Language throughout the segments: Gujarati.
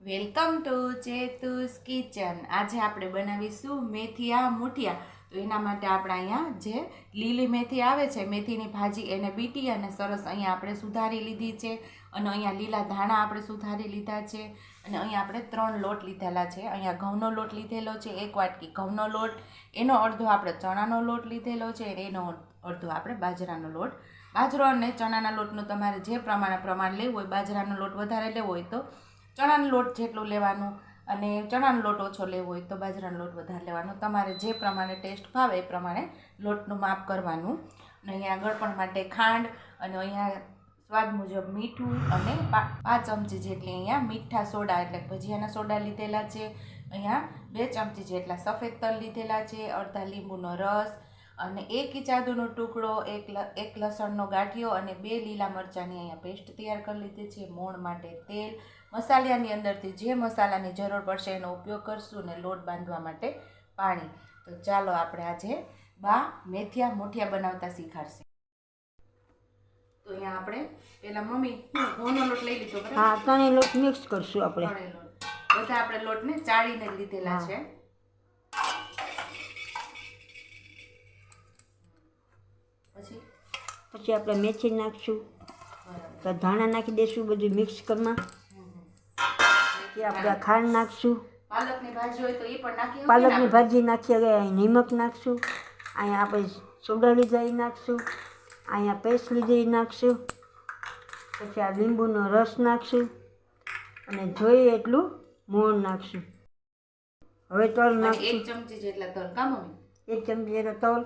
Welcome to ચેતુસ kitchen. આજે આપણે બનાવીશું મેથીયા મૂઠિયા. તો એના માટે આપણે અહીંયા જે લીલી મેથી આવે છે, મેથીની ભાજી એને બીટી અને સરસ અહીંયા આપણે સુધારી લીધી છે. અને અહીંયા લીલા ધાણા આપણે સુધારી લીધા છે. અને અહીંયા આપણે ત્રણ લોટ લીધેલા છે. અહીંયા ઘઉંનો લોટ લીધેલો છે, એક વાટકી ઘઉંનો લોટ. એનો અડધો આપણે ચણાનો લોટ લીધેલો છે એનો અડધો આપણે બાજરાનો લોટ. બાજરો અને ચણાના લોટનું તમારે જે પ્રમાણે પ્રમાણ લેવું હોય, બાજરાનો લોટ વધારે લેવો હોય તો ચણાનો લોટ જેટલું લેવાનું અને ચણાનો લોટ ઓછો લેવો હોય તો બાજરાનો લોટ વધારે લેવાનો. તમારે જે પ્રમાણે ટેસ્ટ ભાવે એ પ્રમાણે લોટનું માપ કરવાનું. અને અહીંયા ગળપણ માટે ખાંડ અને અહીંયા સ્વાદ મુજબ મીઠું અને પાંચ ચમચી જેટલી અહીંયા મીઠા સોડા એટલે ભજીયાના સોડા લીધેલા છે. અહીંયા બે ચમચી જેટલા સફેદ તલ લીધેલા છે, અડધા લીંબુનો રસ અને એક ઇચાદુનો ટુકડો એક એક લસણનો ગાંઠિયો અને બે લીલા મરચાંની અહીંયા પેસ્ટ તૈયાર કરી લીધી છે. મોણ માટે તેલ મસાલાની અંદરથી જે મસાલાની જરૂર પડશે એનો ઉપયોગ કરશું ને લોટ બાંધવા માટે પાણી. તો ચાલો આપણે આજે બા મેથિયા મોઠિયા બનાવતા શીખાડશે. તો અહીંયા આપણે પેલા મમ્મી ઘઉંનો લોટ લઈ લીધો હા ત્રણેય લોટ મિક્સ કરશું આપણે. બધા આપણે લોટને ચાળીને લીધેલા છે પછી પછી આપણે મેથી નાખશું ધાણા નાખી દઈશું બધું મિક્સ હમ. પછી આપણે ખાંડ નાખશું. પાલકની ભાજી નાખીએ અહીં નિમક નાખશું. અહીંયા આપણે સોડા લીધા એ નાખશું. અહીંયા પેસ્ટ લીધી એ નાખશું. પછી આ લીંબુનો રસ નાખશું. અને જોઈએ એટલું મોણ નાખશું. હવે તલ નાખશું એક ચમચી જેટલા તલ. એક ચમચી જેટલા તલ.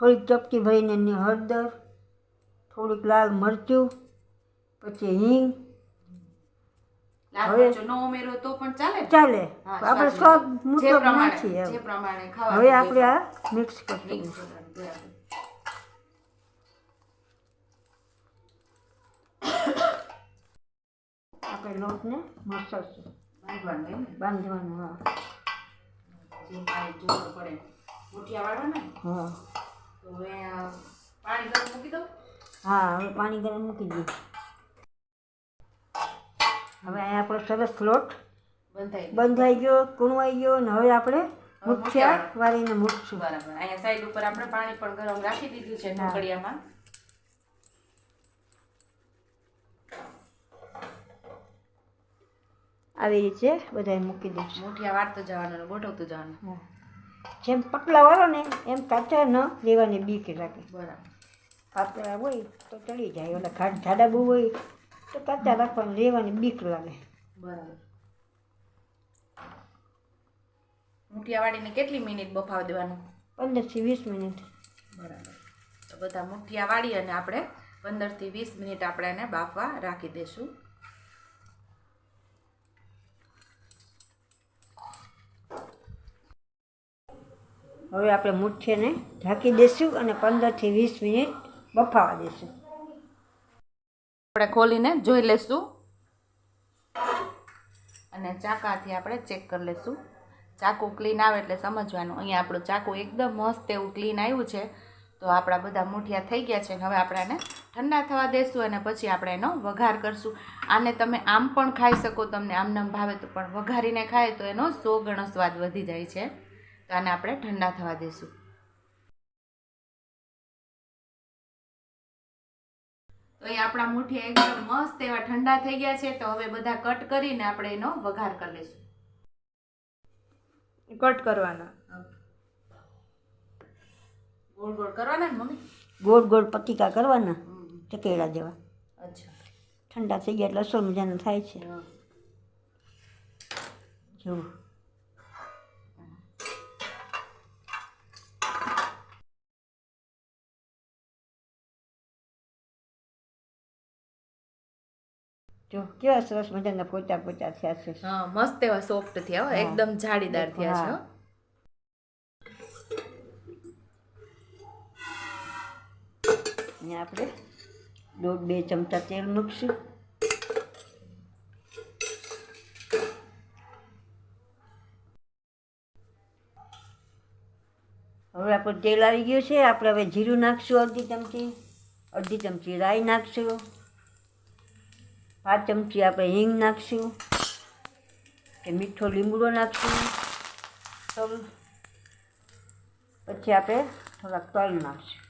થોડી ચપટી ભરીને એની હળદર. થોડીક લાલ મરચું પછી હિંગ. હવે- ઉમેરો તો પણ ચાલે આપણે સ્વાદ મુજબ. નાખીએ હવે આપણે આ મિક્સ કરશું. આપણે લોટને મસળશું બાંધવાનું હા. પડે. મુઠિયા વાળવાના હા. તો હવે પાણી મૂકી દઉં. હા હવે પાણી ગરમ મૂકી દઈએ. હવે અહીંયા આપણો સરસ લોટ બંધાઈ ગયો. કૂણવાઈ ગયો અને હવે આપણે મુઠિયા વાળીને મૂકશું. બરાબર. અહીંયા સાઈડ ઉપર આપણે પાણી પણ ગરમ રાખી દીધું છે. ઢોકળિયામાં. આવી રીતે બધાય મૂકી દઈશું. મુઠિયા વાળતો જવાનું ગોઠવતું જવાનું. જેમ પટલા વાળો ને એમ કાચા ન લેવાની બીક રાખે બરાબર. પાતળા હોય તો ચડી જાય ઓલા ઘાટ જાડા બહુ હોય તો કાચા રાખવાની લેવાની બીક લાગે. બરાબર. મૂઠિયા વાળીને કેટલી મિનિટ બફાવી દેવાનું? પંદરથી વીસ મિનિટ. બરાબર. તો બધા મુઠિયા વાળી અને આપણે પંદરથી વીસ મિનિટ આપણે એને બાફવા રાખી દઈશું હવે આપણે મુઠ્ઠીને ઢાંકી દઈશું અને પંદરથી વીસ મિનિટ બફાવા દેશું. આપણે ખોલીને જોઈ લેશું. અને ચાકાથી આપણે ચેક કરી લેશું. ચાકુ ક્લીન આવે એટલે સમજવાનું. અહીંયા આપણું ચાકુ એકદમ મસ્ત એવું ક્લીન આવ્યું છે. તો આપણા બધા મૂઠિયા થઈ ગયા છે. હવે આપણે એને ઠંડા થવા દેશું અને પછી આપણે એનો વઘાર કરશું. આને તમે આમ પણ ખાઈ શકો, તમને આમ નામ ભાવે તો પણ વઘારીને ખાય તો એનો સો ગણો સ્વાદ વધી જાય છે. તો આને આપણે ઠંડા થવા દેશું. તો એ આપણા મુઠિયા એકદમ મસ્ત એવા ઠંડા થઈ ગયા છે તો હવે બધા કટ કરીને આપણે એનો વઘાર કરી લઈશું. કટ કરવાના. ગોળ ગોળ કરવાના ને મમ્મી? ગોળ ગોળ પતિકા કરવાના ચકેડા જેવા. અચ્છા. ઠંડા થઈ ગયા એટલે અસર મજાના થાય છે. હા. જો કેવા સરસ મજાના પોચા પોચા થયા છે. હા મસ્ત એવા સોફ્ટ થયા હો એકદમ જાળીદાર થયા છે. આપણે દોઢ બે ચમચા તેલ મૂકશું. હવે આપણું તેલ આવી ગયું છે આપણે હવે જીરું નાખશું અડધી ચમચી. અડધી ચમચી રાઈ નાખશું. પાંચ ચમચી આપણે હિંગ નાખશું કે મીઠો લીમડો નાખશું પછી આપણે થોડાક તલ નાખશું.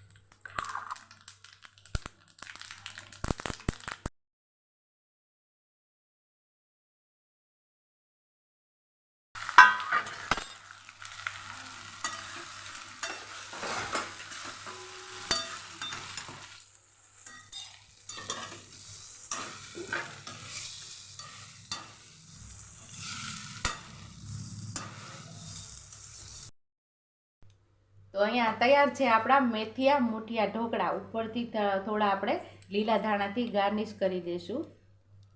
તો અહીંયા તૈયાર છે આપણા મેથીયા મૂઠિયા ઢોકળા. ઉપરથી થોડા આપણે લીલા ધાણાથી ગાર્નિશ કરી દઈશું.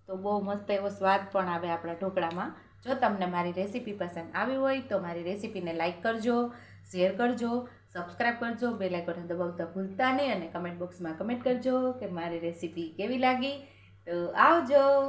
તો બહુ મસ્ત એવો સ્વાદ પણ આવે આપણા ઢોકળામાં. જો તમને મારી રેસીપી પસંદ આવી હોય તો મારી રેસીપીને લાઇક કરજો, શેર કરજો, સબસ્ક્રાઈબ કરજો, બેલ આઇકોન દબાવતા ભૂલતા નહીં અને કમેન્ટ બોક્સમાં કમેન્ટ કરજો કે મારી રેસીપી કેવી લાગી. તો આવજો.